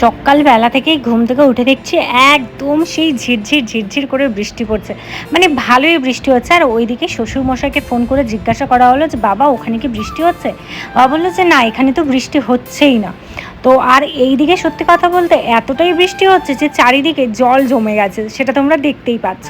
সকালবেলা থেকেই ঘুম থেকে উঠে দেখছি একদম সেই ঝিরঝির ঝিরঝির করে বৃষ্টি পড়ছে। মানে ভালোই বৃষ্টি হচ্ছে। আর ওইদিকে শ্বশুরমশাইকে ফোন করে জিজ্ঞাসা করা হলো যে, বাবা, ওখানে কি বৃষ্টি হচ্ছে? বাবা বলল যে, না, এখানে তো বৃষ্টি হচ্ছেই না। তো আর এই দিকে সত্যি কথা বলতে এতটাই বৃষ্টি হচ্ছে যে চারিদিকে জল জমে গেছে, সেটা তোমরা দেখতেই পাচ্ছ।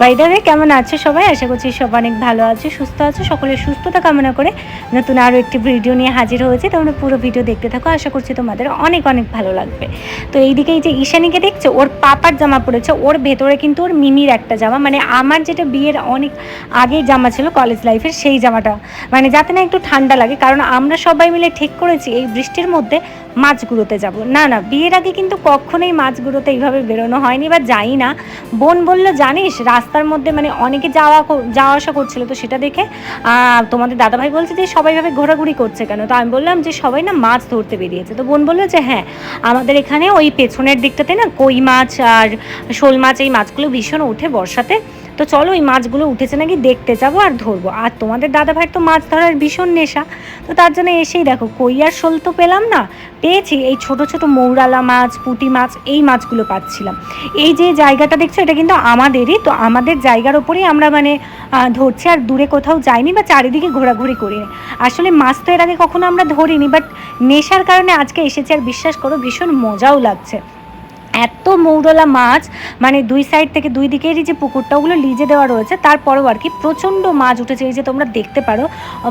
বাইদাবে কেমন আছো সবাই? আশা করছি সব অনেক ভালো আছে, সুস্থ আছো। সকলের সুস্থতা কামনা করে নতুন আরও একটি ভিডিও নিয়ে হাজির হয়েছে। তোমরা পুরো ভিডিও দেখতে থাকো। আশা করছি তোমাদের অনেক অনেক ভালো লাগবে। তো এইদিকে এই যে ঈশানীকে দেখছ, ওর পাপার জামা পড়েছে ওর ভেতরে কিন্তু ওর মিনির একটা জামা। মানে আমার যেটা বিয়ের অনেক আগের জামা ছিল কলেজ লাইফের সেই জামাটা। মানে যাতে না একটু ঠান্ডা লাগে। কারণ আমরা সবাই মিলে ঠিক করেছি এই বৃষ্টির মধ্যে মাছগুলোতে যাব। না না, বিয়ের আগে কিন্তু কখনোই মাছগুলোতে এইভাবে বেরোনো হয়নি বা যাই না। বোন বলল, জানিস, রাস্তার মধ্যে মানে অনেকে যাওয়া যাওয়া আসা করছিল তো সেটা দেখে তোমাদের দাদাভাই বলছে যে সবাই ভাবে ঘোরাঘুরি করছে কেন? তো আমি বললাম যে সবাই না মাছ ধরতে বেরিয়েছে। তো বোন বলল যে হ্যাঁ আমাদের এখানে ওই পেছনের দিকটাতে না কই মাছ আর শোল মাছ এই মাছগুলো ভীষণ ওঠে বর্ষাতে। তো চলো ওই মাছগুলো উঠেছে নাকি দেখতে যাব আর ধরবো। আর তোমাদের দাদা তো মাছ ধরার ভীষণ নেশা। তো তার জন্য এসেই দেখো, কই আর শোল তো পেলাম না। পেয়েছি এই ছোট ছোট মৌরালা মাছ, পুঁটি মাছ, এই মাছগুলো পাচ্ছিলাম। এই যে জায়গাটা দেখছ, এটা কিন্তু আমাদেরই। তো আমাদের জায়গার ওপরেই আমরা মানে ধরছি আর দূরে কোথাও যাইনি বা চারিদিকে ঘোরাঘুরি করিনি। আসলে মাছ তো এর আগে কখনো আমরা ধরিনি বাট নেশার কারণে আজকে এসেছি আর বিশ্বাস করো, ভীষণ মজাও লাগছে। এত মৌরলা মাছ মানে দুই সাইড থেকে দুই দিকেরই যে পুকুরটা, ওগুলো লিজে দেওয়া রয়েছে, তারপরেও আর কি প্রচণ্ড মাছ উঠেছে, এই যে তোমরা দেখতে পারো।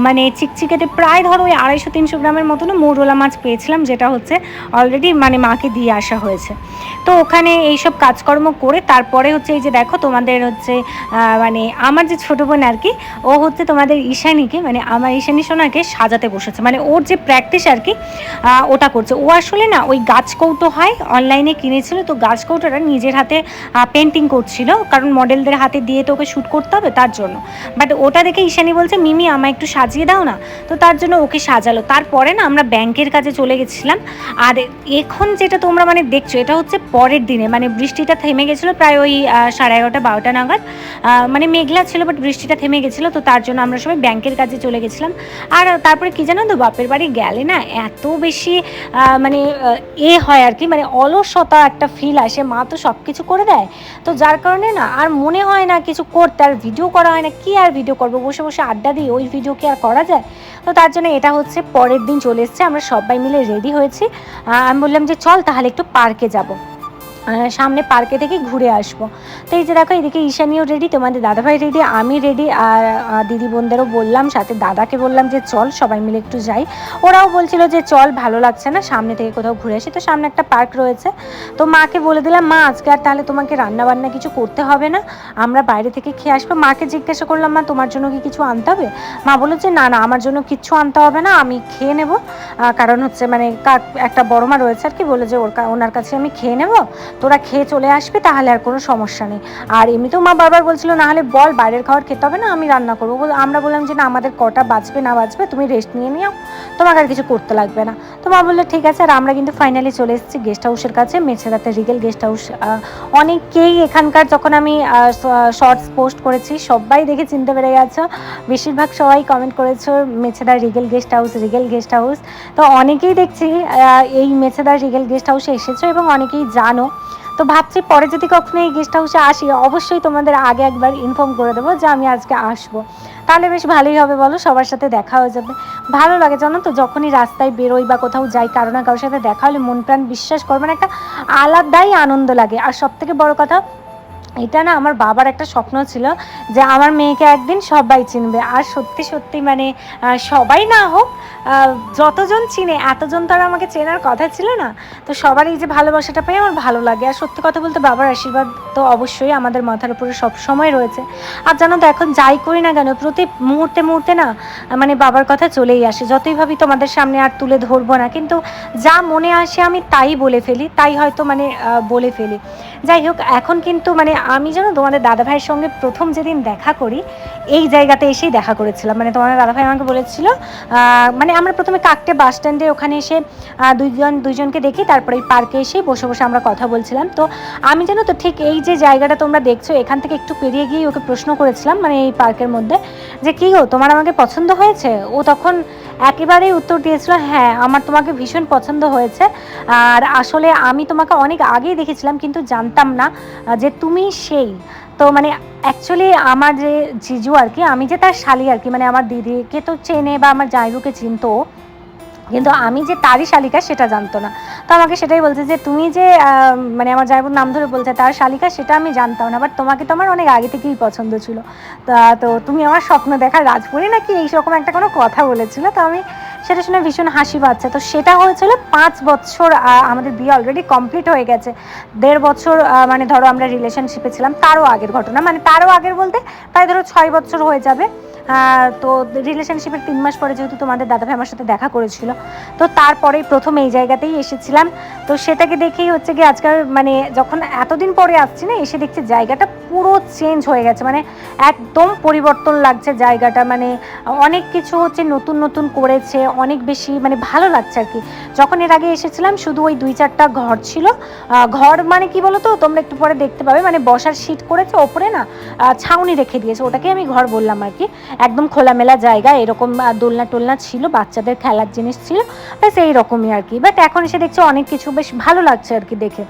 মানে চিকচিকেতে প্রায় ধরো ওই আড়াইশো, তিনশো গ্রামের মতনও মৌরলা মাছ পেয়েছিলাম, যেটা হচ্ছে অলরেডি মানে মাকে দিয়ে আসা হয়েছে। তো ওখানে এইসব কাজকর্ম করে তারপরে হচ্ছে এই যে দেখো তোমাদের হচ্ছে মানে আমার যে ছোটো বোন আর কি, ও হচ্ছে তোমাদের ঈশানীকে মানে আমার ঈশানী সোনাকে সাজাতে বসেছে। মানে ওর যে প্র্যাকটিস আর কি ওটা করছে। ও আসলে না ওই গাছ কৌটো হয় অনলাইনে কিনেছিল তো গাছ কৌটোটা নিজের হাতে পেন্টিং করছিল। কারণ মডেলদের হাতে দিয়ে তো ওকে শ্যুট করতে হবে তার জন্য। বাট ওটা দেখে ঈশানী বলছে, মিমি, আমায় একটু সাজিয়ে দাও না। তো তার জন্য ওকে সাজালো। তারপরে না আমরা ব্যাংকের কাছে চলে গেছিলাম। আর এখন যেটা তোমরা মানে দেখছ, এটা হচ্ছে পরের দিনে। মানে বৃষ্টিটা থেমে গেছিল প্রায় ওই সাড়ে এগারোটা, বারোটা নাগাদ। মানে মেঘলা ছিল বাট বৃষ্টিটা থেমে গেছিল। তো তার জন্য আমরা সবাই ব্যাংকের কাছে চলে গেছিলাম। আর তারপরে কি জানো তো, বাপের বাড়ি গেলে না এত বেশি মানে এ হয় আর কি। মানে অলসতা একটা ফিল আসে, মা তো সব কিছু করে দেয়। তো যার কারণে না, আর মনে হয় না কিছু করতে, আর ভিডিও করা হয় না, কি আর ভিডিও করব? বসে বসে আড্ডা দিই ওই ভিডিও কি আর করা যায়? তো তার জন্য এটা হচ্ছে পরের দিন চলে এসছে, আমরা সবাই মিলে রেডি হয়েছি। আমি বললাম যে চল তাহলে একটু পার্কে যাব। সামনে পার্কে থেকে ঘুরে আসব। তো এই যে দেখো, এদিকে ঈশানীও রেডি তোমাদের দাদাভাই রেডি আমি রেডি আর দিদি বোনদেরও বললাম, সাথে দাদাকে বললাম যে চল, সবাই মিলে একটু যাই। ওরাও বলছিল যে চল, ভালো লাগছে না, সামনে থেকে কোথাও ঘুরে আসি। তো সামনে একটা পার্ক রয়েছে। তো মাকে বলে দিলাম, মা, আজকে আর তাহলে তোমাকে রান্না বান্না কিছু করতে হবে না, আমরা বাইরে থেকে খেয়ে আসব। মাকে জিজ্ঞাসা করলাম, মা, তোমার জন্য কি কিছু আনতে হবে? মা বলল যে, না না, আমার জন্য কিচ্ছু আনতে হবে না, আমি খেয়ে নেব। কারণ হচ্ছে মানে একটা বড় মা রয়েছে আর কি বলে যে ওর ওনার কাছে আমি খেয়ে নেব। তোরা খেয়ে চলে আসবি, তাহলে আর কোনো সমস্যা নেই। আর এমনিতেও মা বারবার বলছিল, না হলে বল, বাইরের খাবার খেতে হবে না, আমি রান্না করব। আমরা বললাম যে, না, আমাদের কটা বাঁচবে না বাঁচবে তুমি রেস্ট নিয়ে নিও। তোমাকে আর কিছু করতে লাগবে না। তো মা বলল, ঠিক আছে। আর আমরা কিন্তু ফাইনালি চলে এসেছি গেস্ট হাউসের কাছে, মেছেদাতে রিগেল গেস্ট হাউস অনেকেই এখানকার যখন আমি শর্টস পোস্ট করেছি, সবাই দেখে চিনতে পেরে গেছো। বেশিরভাগ সবাই কমেন্ট করেছ মেছেদার Regal guest house Regal guest house তো অনেকেই দেখছি এই মেছেদার রিগেল গেস্ট হাউসে এসেছ এবং অনেকেই জানো তো ভাবছি পরে যদি কখনো এই গেস্ট হাউসে আসি, অবশ্যই তোমাদের আগে একবার ইনফর্ম করে দেবো যে আমি আজকে আসব। তাহলে বেশ ভালোই হবে বলো, সবার সাথে দেখা হয়ে যাবে। ভালো লাগে জানো তো, যখনই রাস্তায় বেরোই বা কোথাও যাই, কারও না কারোর সাথে দেখা হলে মন প্রাণ বিশ্বাস করবেন একটা আলাদাই আনন্দ লাগে। আর সব থেকে বড় কথা, এটা না আমার বাবার একটা স্বপ্ন ছিল যে আমার মেয়েকে একদিন সবাই চিনবে। আর সত্যি সত্যি মানে সবাই না হোক যতজন চিনে, এতজন তো আর আমাকে চেনার কথা ছিল না। তো সবার এই যে ভালোবাসাটা পেয়ে আমার ভালো লাগে। আর সত্যি কথা বলতে বাবার আশীর্বাদ তো অবশ্যই আমাদের মাথার উপরে সব সময় রয়েছে। আর জানো তো, এখন যাই করি না কেন, প্রতি মুহূর্তে মুহূর্তে না মানে বাবার কথা চলেই আসে। যতই ভাবি তোমাদের সামনে আর তুলে ধরবো না, কিন্তু যা মনে আসে আমি তাই বলে ফেলি, তাই হয়তো মানে বলে ফেলি। যাই হোক, এখন কিন্তু মানে আমি যেন তোমাদের দাদাভাইয়ের সঙ্গে প্রথম যেদিন দেখা করি, এই জায়গাতে এসেই দেখা করেছিলাম। মানে তোমাদের দাদাভাই আমাকে বলেছিল মানে আমরা প্রথমে কাকটে বাস স্ট্যান্ডে ওখানে এসে দুইজন, দুইজনকে দেখি, তারপরে এই পার্কে এসে বসে বসে আমরা কথা বলছিলাম। তো আমি জানো তো ঠিক এই যে জায়গাটা তোমরা দেখছ, এখান থেকে একটু পেরিয়ে গিয়ে ওকে প্রশ্ন করেছিলাম মানে এই পার্কের মধ্যে, যে কী গো, তোমার আমাকে পছন্দ হয়েছে? ও তখন একেবারেই উত্তর দিয়েছিল হ্যাঁ আমার তোমাকে ভীষণ পছন্দ হয়েছে। আর আসলে আমি তোমাকে অনেক আগেই দেখেছিলাম, কিন্তু জানতাম না যে তুমি সেই। তো মানে অ্যাকচুয়ালি আমার যে জিজু আর কি, আমি যে তার শালি আর কি মানে আমার দিদিকে তো চেনে বা আমার জাইবুকে চিনতো, কিন্তু আমি যে তারই শালিকা সেটা জানতো না। তো আমাকে সেটাই বলছে যে তুমি যে মানে আমার জাইবুর নাম ধরে বলছে তার শালিকা, সেটা আমি জানতাম না বাট তোমাকে তো আমার অনেক আগে থেকেই পছন্দ ছিল। তা, তো তুমি আমার স্বপ্ন দেখার রাজপুরি নাকি? এইরকম একটা কোনো কথা বলেছিল। তো আমি সেটা শুনে ভীষণ হাসি পাচ্ছে। তো সেটা হয়েছিল পাঁচ বছর আমাদের বিয়ে অলরেডি কমপ্লিট হয়ে গেছে। দেড় বছর মানে ধরো আমরা রিলেশনশিপে ছিলাম, তারও আগের ঘটনা। মানে তারও আগের বলতে প্রায় ধরো ছয় বছর হয়ে যাবে। তো রিলেশনশিপের তিন মাস পরে যেহেতু তোমাদের দাদাভাই আমার সাথে দেখা করেছিল, তো তারপরেই প্রথম এই জায়গাতেই এসেছিলাম। তো সেটাকে দেখেই হচ্ছে কি আজকাল মানে যখন এতদিন পরে আসছি না, এসে দেখছি জায়গাটা পুরো চেঞ্জ হয়ে গেছে। মানে একদম পরিবর্তন লাগছে জায়গাটা। মানে অনেক কিছু হচ্ছে নতুন নতুন করেছে, অনেক বেশি মানে ভালো লাগছে আর কি। যখন এর আগে এসেছিলাম, শুধু ওই দুই চারটা ঘর ছিল। ঘর মানে কি বলো তো তোমরা একটু পরে দেখতে পাবে। মানে বসার সিট করেছে, ওপরে না ছাউনি রেখে দিয়েছে। ওটাকে আমি ঘর বললাম আর কি। একদম খোলামেলা জায়গা, এরকম দোলনা টোলনা ছিল, বাচ্চাদের খেলার জিনিস ছিল, ব্যাস এইরকমই আর কি। বাট এখন এসে দেখছি অনেক কিছু বেশ ভালো লাগছে আর কি দেখে।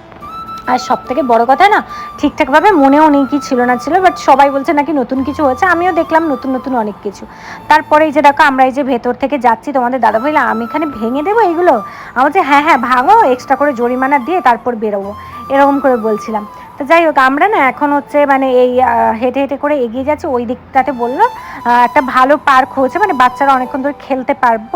আর সব থেকে বড় কথা না, ঠিকঠাকভাবে মনেও নেই কি ছিল না ছিল বাট সবাই বলছে নাকি নতুন কিছু হয়েছে, আমিও দেখলাম নতুন নতুন অনেক কিছু। তারপরে এই যে দেখো, আমরা এই যে ভেতর থেকে যাচ্ছি, তোমাদের দাদা ভাইলা আমি এখানে ভেঙে দেবো এইগুলো আমার যে হ্যাঁ হ্যাঁ ভাঙো এক্সট্রা করে জরিমানা দিয়ে তারপর বেরোবো। এরকম করে বলছিলাম। তো যাই হোক, আমরা না এখন হচ্ছে মানে এই হেঁটে হেঁটে করে এগিয়ে যাচ্ছি। ওই দিকটাতে বলল একটা ভালো পার্ক হয়েছে মানে বাচ্চারা অনেকক্ষণ ধরে খেলতে পারব।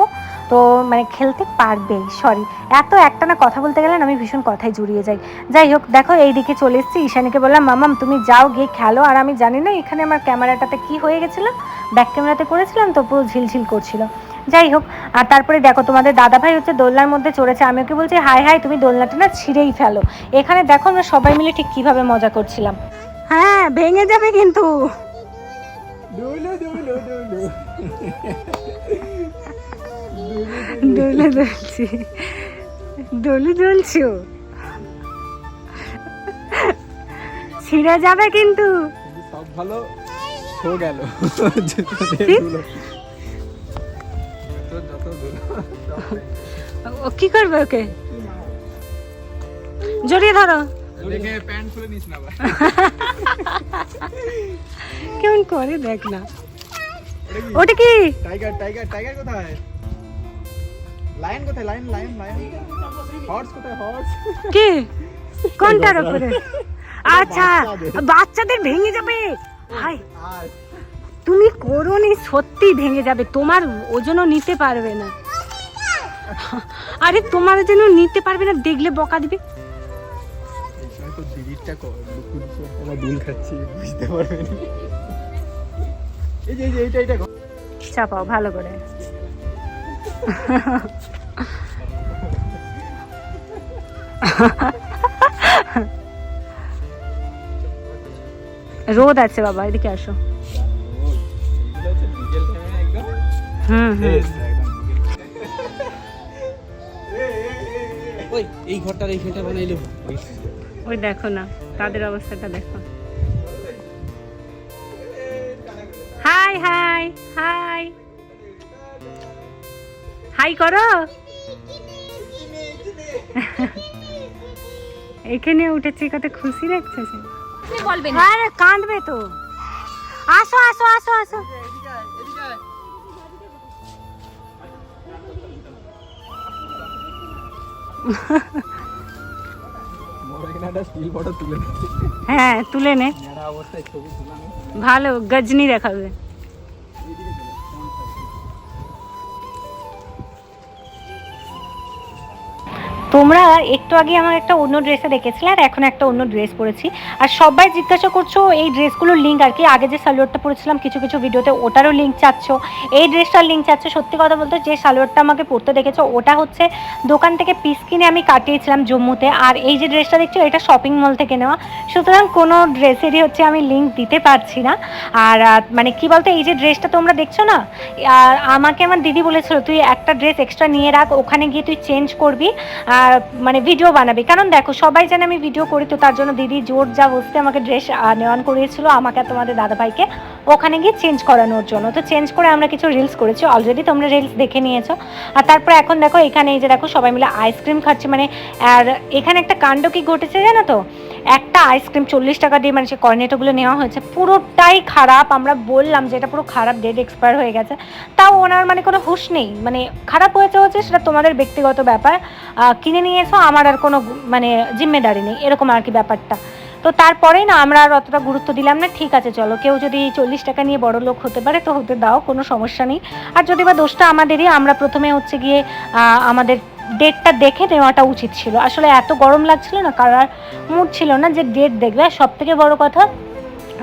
তো মানে খেলতে পারবে সরি এত একটা না কথা বলতে গেলে আমি ভীষণ কথায় জুড়িয়ে যাই। যাই হোক, দেখো এই দিকে চলে এসেছি। ঈশানীকে বললাম মামাম তুমি যাও, গিয়ে খেলো। আর আমি জানি না এখানে আমার ক্যামেরাটাতে কি হয়ে গেছিল। ব্যাক ক্যামেরাতে করেছিলাম, তো পুরো ঝিলঝিল করছিল। যাই হোক আর তারপরে দেখো তোমাদের দাদা ভাই হচ্ছে দোলনার মধ্যে চড়েছে। আমি ওকে বলছি হাই হাই তুমি দোলনাটা না ছিঁড়েই ফেলো। এখানে দেখো আমরা সবাই মিলে ঠিক কীভাবে মজা করছিলাম। হ্যাঁ ভেঙে যাবে কিন্তু। দোলে দুলছি। ছিঁড়ে যাবে কিন্তু। সব ভালো শো গেল। ও কি করবে ওকে? জড়িয়ে ধরো। কেমন করে দেখ না। ওটা কি? টাইগার টাইগার টাইগার কোথায়? লায়ন কোথায়? Lion lion lion. হর্স কোথায়? হর্স। কি? কোনটার উপরে? আচ্ছা বাচ্চাদের। বাচ্চাদের ভেঙে যাবে। হাই তুমি করোনি সত্যি ভেঙে যাবে। তোমার ওজনও নিতে পারবে না। আরে, তোমার যেন নিতে পারবে না, দেখলে বকা দিবে। চাপাও, ভালো করে। রোদ আছে বাবা, এদিকে আসো। হুম হুম। ওই এই ঘরটার এইখানটা বানাইলো ওই দেখো না তাদের অবস্থাটা দেখো। High high high. হাই করো। এখানে উঠেছি কত খুশি লাগছে সে। বলবেন। আরে কাঁদবে তো। আসো আসো আসো আসো। হ্যাঁ তুলে নে। ভালো গজনি দেখাবে। তোমরা একটু আগে আমার একটা অন্য ড্রেসে দেখেছিলে আর এখন একটা অন্য ড্রেস পরেছি। আর সবাই জিজ্ঞাসা করছ, এই ড্রেসগুলোর লিঙ্ক আর কি? আগে যে সালোয়ারটা পরেছিলাম, কিছু কিছু ভিডিওতে ওটারও লিঙ্ক চাচ্ছ। এই ড্রেসটার লিঙ্ক চাচ্ছ, সত্যি কথা বলতে যে সালোয়ারটা আমাকে পরতে দেখেছ, ওটা হচ্ছে দোকান থেকে পিস কিনে আমি কাটিয়েছিলাম জম্মুতে। আর এই যে ড্রেসটা দেখছ, এটা শপিং মল থেকে নেওয়া। সুতরাং কোনো ড্রেসেরই হচ্ছে আমি লিঙ্ক দিতে পারছি না। আর মানে কি বলতো, এই যে ড্রেসটা তোমরা দেখছ না? আর আমাকে আমার দিদি বলেছিল, তুই একটা ড্রেস এক্সট্রা নিয়ে রাখ, ওখানে গিয়ে তুই চেঞ্জ করবি। মানে ভিডিও বানাবি। কারণ দেখো, সবাই জানে আমি ভিডিও করি, তো তার জন্য দিদি জোর যা বসতে আমাকে ড্রেস নেওয়ান করিয়েছিল আমাকে তোমাদের দাদাভাইকে। ওখানে গিয়ে চেঞ্জ করানোর জন্য। তো চেঞ্জ করে আমরা কিছু রিলস করেছি। অলরেডি তোমরা রিলস দেখে নিয়েছো। আর তারপর এখন দেখো, এখানে এই যে দেখো, সবাই মিলে আইসক্রিম খাচ্ছে। মানে আর এখানে একটা কাণ্ড কি ঘটেছে জানো তো? একটা আইসক্রিম চল্লিশ টাকা দিয়ে মানে সে কর্নেটোগুলো নেওয়া হয়েছে। পুরোটাই খারাপ। আমরা বললাম যে এটা পুরো খারাপ ডেট এক্সপায়ার হয়ে গেছে। তাও ওনার মানে কোনো হুঁশ নেই। মানে খারাপ হয়েছে হচ্ছে সেটা তোমাদের ব্যক্তিগত ব্যাপার। কিনে নিয়েছো, আমার আর কোনো মানে জিম্মেদারি নেই। এরকম আর কি ব্যাপারটা। তো তারপরেই না আমরা আর অতটা গুরুত্ব দিলাম না। ঠিক আছে, চলো। কেউ যদি চল্লিশ টাকা নিয়ে বড় লোক হতে পারে, তো হতে দাও, কোনো সমস্যা নেই। আর যদি বা দোষটা আমাদেরই, আমরা প্রথমে হচ্ছে গিয়ে আমাদের ডেটটা দেখে নেওয়াটা উচিত ছিল। আসলে এত গরম লাগছিল না কারার মুড ছিল না যে ডেট দেখবে। সব থেকে বড় কথা,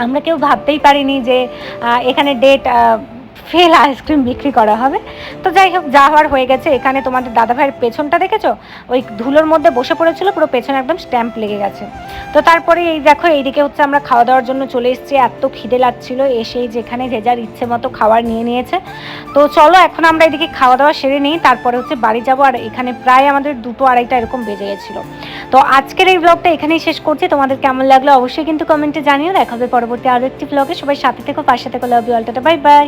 আমরা কেউ ভাবতেই পারিনি যে এখানে ডেট ফেল আইসক্রিম বিক্রি করা হবে। তো যাই হোক, যা হওয়ার হয়ে গেছে। এখানে তোমাদের দাদা ভাইয়ের পেছনটা দেখেছ? ওই ধুলোর মধ্যে বসে পড়েছিল, পুরো পেছনে একদম স্ট্যাম্প লেগে গেছে। তো তারপরে এই দেখো, এইদিকে হচ্ছে আমরা খাওয়া দাওয়ার জন্য চলে এসেছি। এত খিদে লাগছিল, এসেই যেখানে যে যার ইচ্ছে মতো খাবার নিয়ে নিয়েছে। তো চলো, এখন আমরা এদিকে খাওয়া দাওয়া সেরে নিই। তারপরে হচ্ছে বাড়ি যাব, আর এখানে প্রায় আমাদের দুটো আড়াইটা এরকম বেজে গেছিল। তো আজকের এই ব্লগটা এখানেই শেষ করছি। তোমাদের কেমন লাগল অবশ্যই কিন্তু কমেন্টে জানিও। দেখা হবে পরবর্তী আরও একটি ব্লগে সবাই সাথে থেকো, পাশে থেকো। Love you bye bye